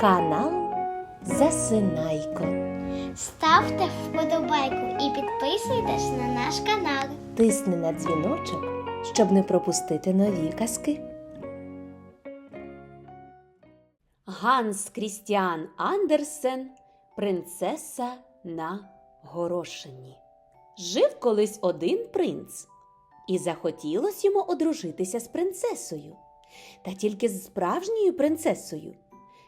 Канал Засинайко. Ставте вподобайку і підписуйтесь на наш канал. Тисни на дзвіночок, щоб не пропустити нові казки. Ганс Крістіан Андерсен Принцеса на горошині. Жив колись один принц, і захотілося йому одружитися з принцесою, та тільки з справжньою принцесою.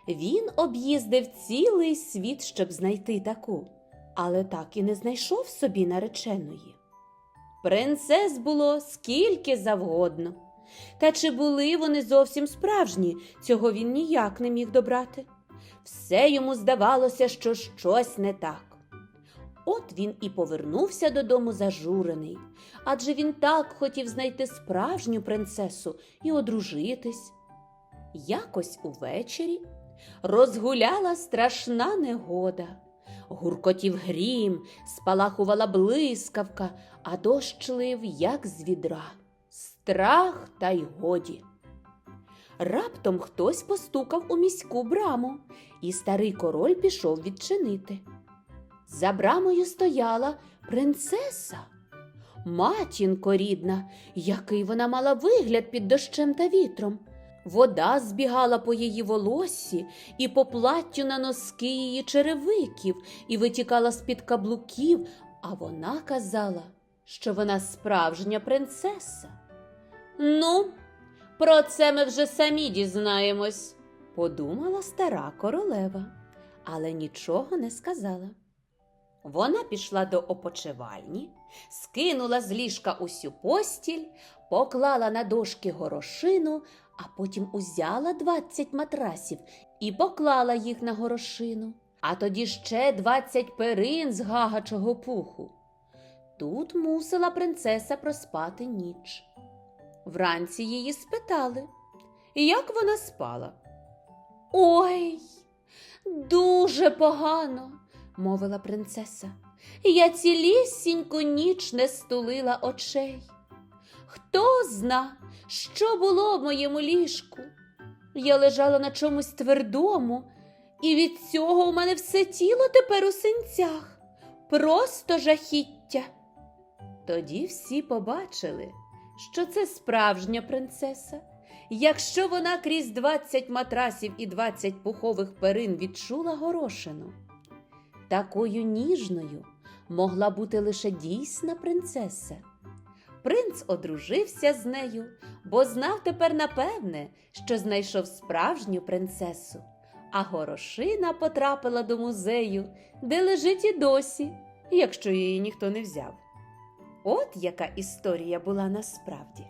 Він об'їздив цілий світ, щоб знайти таку, але так і не знайшов собі нареченої. Принцес було скільки завгодно. Та чи були вони зовсім справжні, цього він ніяк не міг добрати. Все йому здавалося, що щось не так. От він і повернувся додому зажурений, адже він так хотів знайти справжню принцесу і одружитись. Якось увечері розгуляла страшна негода. Гуркотів грім, спалахувала блискавка, а дощ лив, як з відра. Страх та й годі. Раптом хтось постукав у міську браму, і старий король пішов відчинити. За брамою стояла принцеса. Матінко рідна, який вона мала вигляд під дощем та вітром. Вода збігала по її волоссі і по платтю на носки її черевиків і витікала з-під каблуків, а вона казала, що вона справжня принцеса. Ну, про це ми вже самі дізнаємось, подумала стара королева, але нічого не сказала. Вона пішла до опочивальні, скинула з ліжка усю постіль, поклала на дошки горошину, а потім узяла двадцять матрасів і поклала їх на горошину, а тоді ще двадцять перин з гагачого пуху. Тут мусила принцеса проспати ніч. Вранці її спитали, як вона спала. Ой, дуже погано, мовила принцеса. Я цілісіньку ніч не стулила очей. Хто зна, що було в моєму ліжку? Я лежала на чомусь твердому, і від цього у мене все тіло тепер у синцях. Просто жахіття. Тоді всі побачили, що це справжня принцеса. Якщо вона крізь двадцять матрасів і двадцять пухових перин відчула горошину, такою ніжною могла бути лише дійсна принцеса. Принц одружився з нею, бо знав тепер напевне, що знайшов справжню принцесу, а горошина потрапила до музею, де лежить і досі, якщо її ніхто не взяв. От яка історія була насправді.